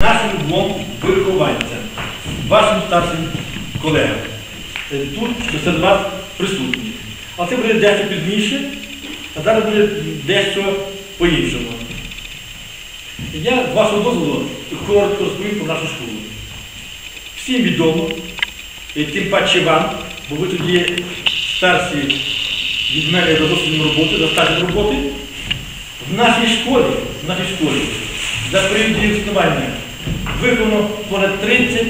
нашим двом вихованцям, вашим старшим колегам. Е, Тут серед вас присутні. А це буде дещо пізніше, а зараз буде дещо по-іншому. Я з вашого дозволу коротко розповім про нашу школу. Всім відомо, і тим паче вам, бо ви тоді старші від мене за досвідом роботи, за стажем роботи. В нашій школі, в нашій школі за період існування виховано понад 30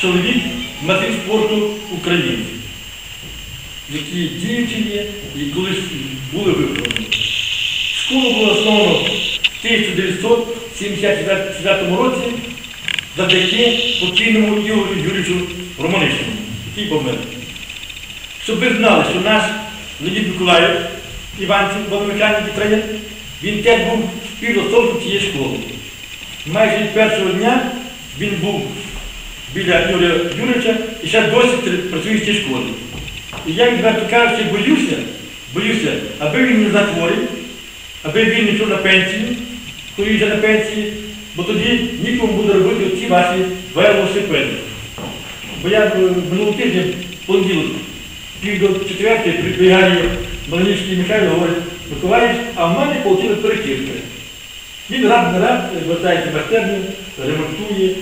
чоловік майстрів спорту України, які діючі є і колись були виховані. Школу було основано в 1979 році завдяки покійному Ігорю Юрійовичу Романишину, який помер. Щоб ви знали, що наш Леонід Миколаїв, Іванців, водомеханік і тренер, він теж був співосновником цієї школи. Майже від першого дня він був біля Юрія Юрійовича і ще досі працює в цій школі. І я відверто кажучи, боюся, боюся, аби він не захворів, аби він не йшов на пенсію, коли вже на пенсії, бо тоді нікому буде робити оці ваші велосипеди. Бо я е, минулого тижня, понеділок, пів до четвертої при бригаді Малинівський Михайло говорить, Миколаївич, а в мене отримали перекидки. Він рад на рад вертається в майстерню, ремонтує, е,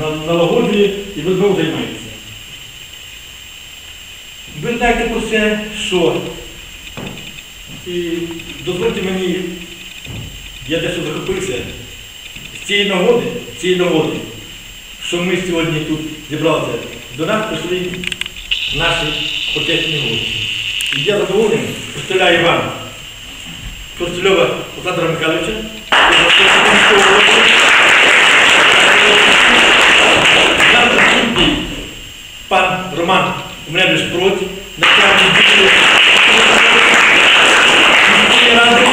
на- налагоджує і знову займається. Ви знаєте про це, що і дозвольте мені, я дещо захопився з цієї нагоди, з цієї нагоди, що ми сьогодні тут зібралися, до нас прийшли наші почесні гості. І я задоволений представляю вам Костельова Олександра Михайловича, пан Роман Умревич проти, начальник відділу ради.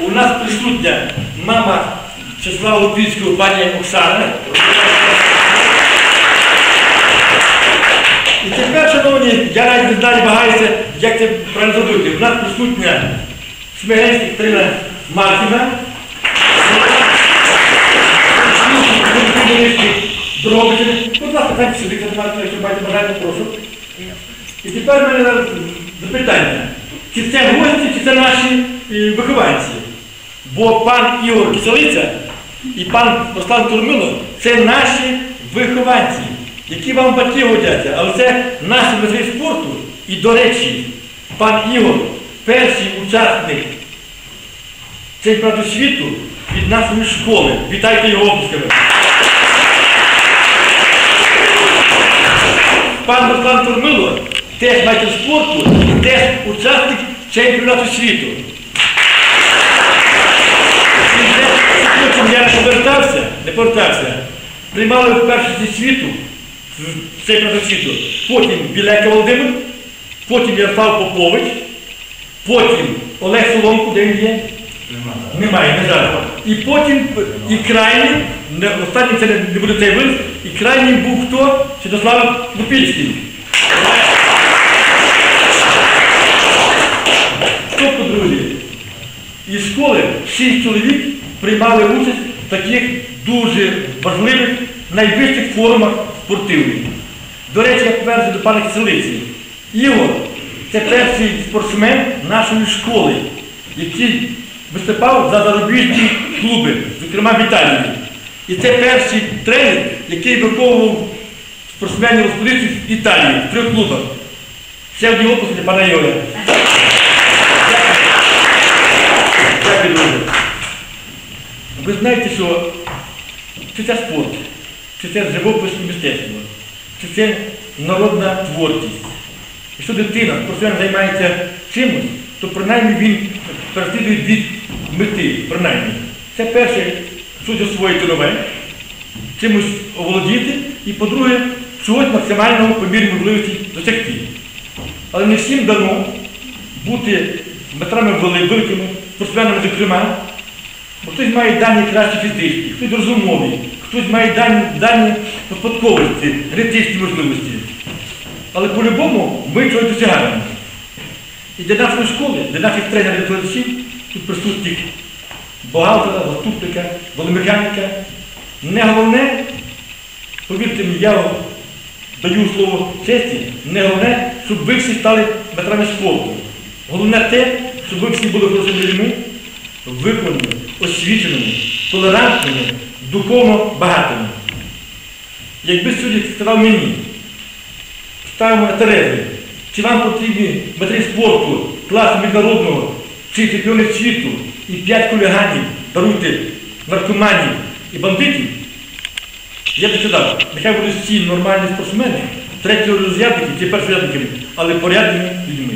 У нас присутня мама Числа Лупінського пані Оксана. І тепер, шановні, я навіть не знаю, намагаюся, як це правильно зробити. У нас присутня Шмигельська Катерина Маркіна. Дробичини. Будь ласка, дайте Катерина Маркіна, якщо маєте бажання, прошу. І тепер мене запитання. Чи це гості, чи це наші е, вихованці? Бо пан Ігор Киселиця і пан Руслан Турмило це наші вихованці, які вам батьки годяться, але це наші майстри спорту. І, до речі, пан Ігор перший учасник чемпіонату світу від нашої школи. Вітайте його оплесками. Пан Руслан Турмило теж майстер спорту і теж учасник чемпіонату світу. Я повертався, не повертався. Приймали в першості світу, в чемпіонату світу. Потім Білека Володимир, потім Ярослав Попович, потім Олег Соломко, де він є? Немає, не жаль. І потім, і крайній, не, останній це не, буде цей вираз, і крайній був хто? Святослав Лупільський. Тобто, друзі, із школи шість чоловік приймали участь в таких дуже важливих, найвищих форумах спортивних. До речі, я повернуся до пана Киселиці. Ігор це перший спортсмен нашої школи, який виступав за зарубіжні клуби, зокрема в Італії. І це перший тренер, який виховував спортсменів розподільців в Італії, в трьох клубах. Ще одні опуски для пана Ігоря. Дякую, друзі. Ви знаєте, що чи це спорт, чи це живопис мистецтво, чи це народна творчість. Якщо дитина спортсмен займається чимось, то принаймні він переслідує дві мети, принаймні. Це перше, щось освоїти нове, чимось оволодіти, і по-друге, чогось максимального по мірі можливості досягти. Але не всім дано бути метрами великими, спортсменами зокрема, бо хтось має дані кращі фізичні, хтось розумові, хтось має дані, дані по спадковості, генетичні можливості. Але по-любому ми чогось досягаємо. І для нашої школи, для наших тренерів викладачів, тут присутніх бухгалтера, заступника, веломеханіка, Не головне, повірте мені, я даю слово честі, не головне, щоб ви всі стали метрами спорту. Головне те, щоб ви всі були хорошими людьми, виконаними, освіченими, толерантними, духовно багатими. Якби сьогодні сказав мені, ставимо на Терези, чи вам потрібні метри спорту, класу міжнародного, чи чемпіони світу? І п'ять хуліганів, даруйте наркоманів і бандитів, я би сказав, нехай будуть всі нормальні спортсмени, третього розрядники чи першорядниками, але порядними людьми.